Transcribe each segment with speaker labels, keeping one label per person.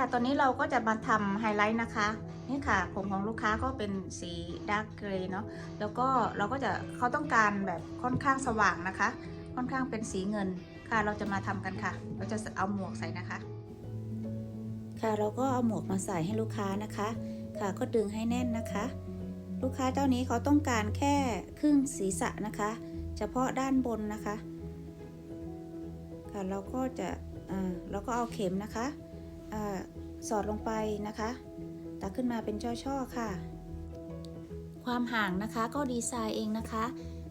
Speaker 1: ค่ะ ตอนนี้เราก็จะมาทำไฮไลท์นะคะ นี่ค่ะ ผมของลูกค้าก็เป็นสีดาร์กเกรย์เนาะ แล้วก็เราก็จะเขาต้องการแบบค่อนข้างสว่างนะคะ ค่อนข้างเป็นสีเงินค่ะ เราจะมาทำกันค่ะ เราจะเอาหมวกใส่นะคะ ค่ะ เราก็เอาหมวกมาใส่ให้ลูกค้านะคะ ค่ะ ก็ดึงให้แน่นนะคะ ลูกค้าเจ้านี้เขาต้องการแค่ครึ่งศีรษะนะคะ เฉพาะด้านบนนะคะ ค่ะ เราก็จะ อ่า เราก็เอาเข็มนะคะ อสอดลงไปนะคะ ตักขึ้นมาเป็นช่อๆค่ะ ความห่างนะคะก็ดีไซน์เองนะคะ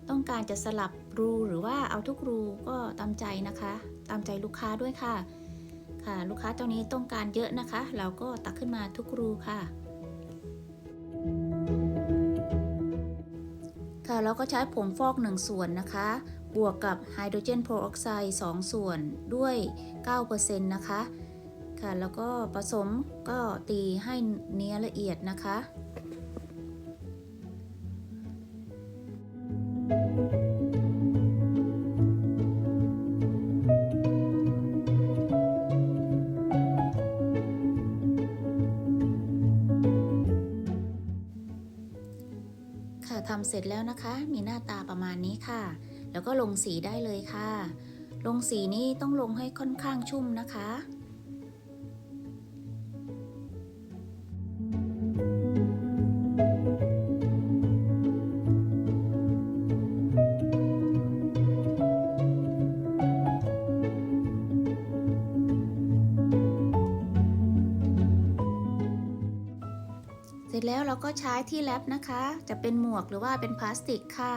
Speaker 1: ต้องการจะสลับรูหรือว่าเอาทุกรูก็ตามใจนะคะ ตามใจลูกค้าด้วยค่ะ ค่ะ ลูกค้าเจ้านี้ต้องการเยอะนะคะ เราก็ตักขึ้นมาทุกรูค่ะ ค่ะเราก็ใช้ผงฟอก 1 ส่วนนะคะบวกกับไฮโดรเจนโปรออกไซด์2ส่วนด้วย 9%นะคะ ค่ะ แล้วก็ผสมก็ตีให้เนื้อละเอียดนะคะค่ะทำเสร็จแล้วนะคะ มีหน้าตาประมาณนี้ค่ะ แล้วก็ลงสีได้เลยค่ะ ลงสีนี่ต้องลงให้ค่อนข้างชุ่มนะคะ แล้วเราก็ใช้ที่แรปนะคะ จะเป็นหมวกหรือว่าเป็นพลาสติกค่ะ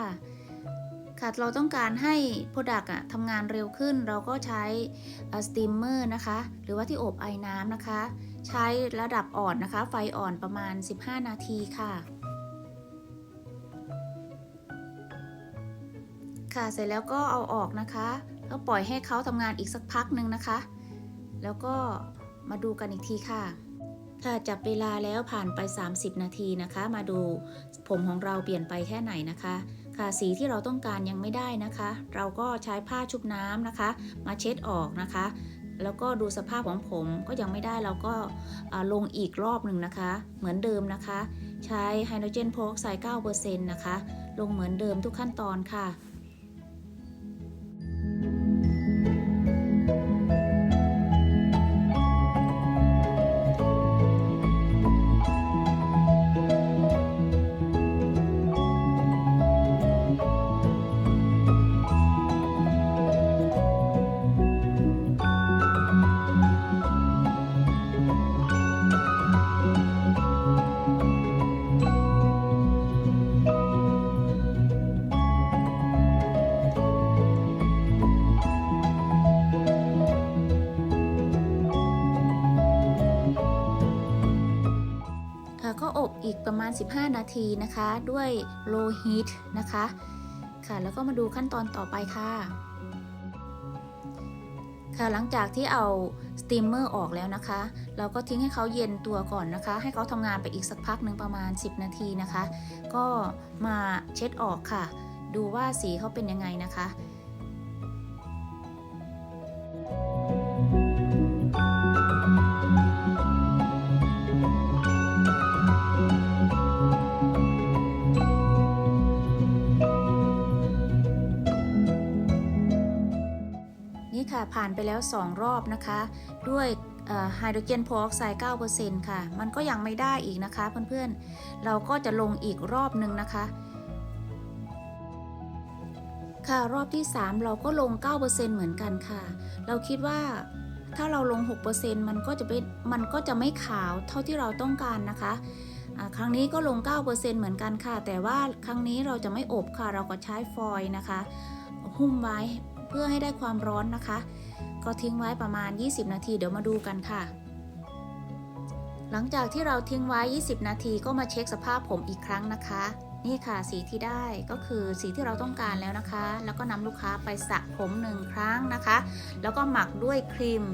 Speaker 1: ค่ะ เราต้องการให้โปรดักต์ทำงานเร็วขึ้น เราก็ใช้สตีมเมอร์นะคะ หรือว่าที่อบไอ้น้ำนะคะ ใช้ระดับอ่อนนะคะ ไฟอ่อนประมาณ 15 นาทีค่ะค่ะเสร็จแล้วก็เอาออกนะคะก็ปล่อยให้เขาทำงานอีกสักพักหนึ่งนะคะ แล้วก็มาดูกันอีกทีค่ะ ค่ะจับเวลาแล้วผ่านไป 30 นาทีนะคะ มาดูผมของเราเปลี่ยนไปแค่ไหนนะคะ ค่ะสีที่เราต้องการยังไม่ได้นะคะ เราก็ใช้ผ้าชุบน้ำนะคะ มาเช็ดออกนะคะ แล้วก็ดูสภาพของผมก็ยังไม่ได้เราก็ลงอีกรอบหนึ่งนะคะ เหมือนเดิมนะคะ ใช้ไฮโดรเจนโพกไซด์9%นะคะ ลงเหมือนเดิมทุกขั้นตอนค่ะ ก็อบอีกประมาณ 15 นาทีนะคะ ด้วย low heat นะคะ ค่ะ แล้วก็มาดูขั้นตอนต่อไปค่ะ ค่ะ หลังจากที่เอาสตีมเมอร์ออกแล้วนะคะ เราก็ทิ้งให้เขาเย็นตัวก่อนนะคะ ให้เขาทำงานไปอีกสักพักหนึ่งประมาณ 10 นาทีนะคะ ก็มาเช็ดออกค่ะ ดูว่าสีเขาเป็นยังไงนะคะ ค่ะ ผ่านไปแล้ว 2 รอบนะคะ ด้วยไฮโดรเจนโพออกไซด์9%ค่ะ มันก็ยังไม่ได้อีกนะคะเพื่อนๆ เราก็จะลงอีกรอบหนึ่งนะคะ ค่ะรอบที่ 3 เราก็ลง 9%เหมือนกันค่ะ เราคิดว่าถ้าเราลง 6%มันก็จะเป็นมันก็จะไม่ขาวเท่าที่เราต้องการนะคะ ครั้งนี้ก็ลง 9%เหมือนกันค่ะ แต่ว่าครั้งนี้เราจะไม่อบค่ะ เราก็ใช้ฟอยล์นะคะ หุ้มไว้ เพื่อให้ได้ความร้อนนะคะ ก็ทิ้งไว้ประมาณ 20 นาทีเดี๋ยวมาดูกันค่ะ หลังจากที่เราทิ้งไว้ 20 นาทีก็มาเช็คสภาพผมอีกครั้งนะคะ นี่ค่ะสีที่ได้ก็คือสีที่เราต้องการแล้วนะคะ แล้วก็นำลูกค้าไปสระผมหนึ่งครั้งนะคะ แล้วก็หมักด้วยครีม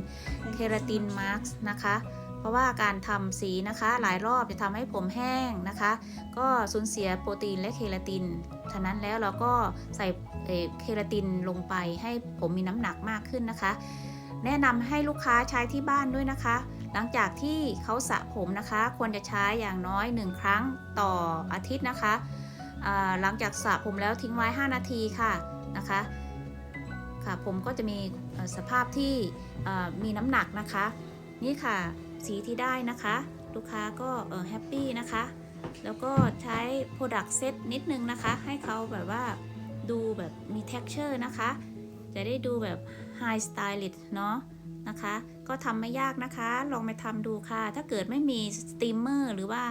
Speaker 1: เคราตินมาร์กนะคะ เพราะว่าการทำสีนะคะหลายรอบจะทำให้ผมแห้งนะคะ ก็สูญเสียโปรตีนและเคราตินฉะนั้นแล้วเราก็ใส่เคราตินลงไปให้ผมมีน้ำหนักมากขึ้นนะคะ แนะนำให้ลูกค้าใช้ที่บ้านด้วยนะคะ หลังจากที่เขาสระผมนะคะ ควรจะใช้อย่างน้อย 1 ครั้งต่ออาทิตย์นะคะหลังจากสระผมแล้วทิ้งไว้ 5 นาทีค่ะนะคะค่ะผมก็จะมีสภาพที่มีน้ำหนักนะคะ นี่ค่ะ สีที่ได้นะคะ ลูกค้าก็แฮปปี้นะคะ แล้วก็ใช้ Product Set นิดนึงนะคะ ให้เขาแบบว่าดูแบบมี texture นะคะ จะได้ดูแบบ High Stylist เนาะนะคะ ก็ทำไม่ยากนะคะ ลองไปทำดูค่ะ ถ้าเกิดไม่มีสต e มเมอร์หรือว่า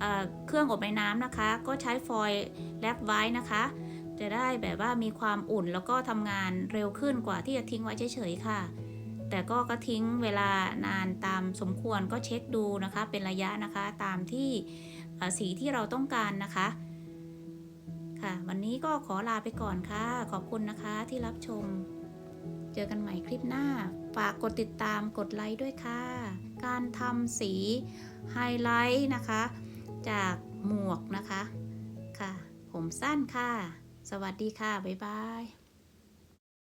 Speaker 1: เเครื่องอบไอ้น้ำนะคะ ก็ใช้ฟอยล์แรปไว้นะคะ จะได้แบบว่ามีความอุ่นแล้วก็ทำงานเร็วขึ้นกว่าที่จะทิ้งไว้เฉยๆค่ะ แต่ก็ก็ทิ้งเวลานานตามสมควรก็เช็คดูนะคะ เป็นระยะนะคะตามที่สีที่เราต้องการนะคะ ค่ะ วันนี้ก็ขอลาไปก่อนค่ะ ขอบคุณนะคะที่รับชม เจอกันใหม่คลิปหน้า ฝากกดติดตามกดไลค์ด้วยค่ะ การทำสีไฮไลท์นะคะ จากหมวกนะคะ ค่ะ ผมสั้นค่ะ สวัสดีค่ะ บ๊ายบาย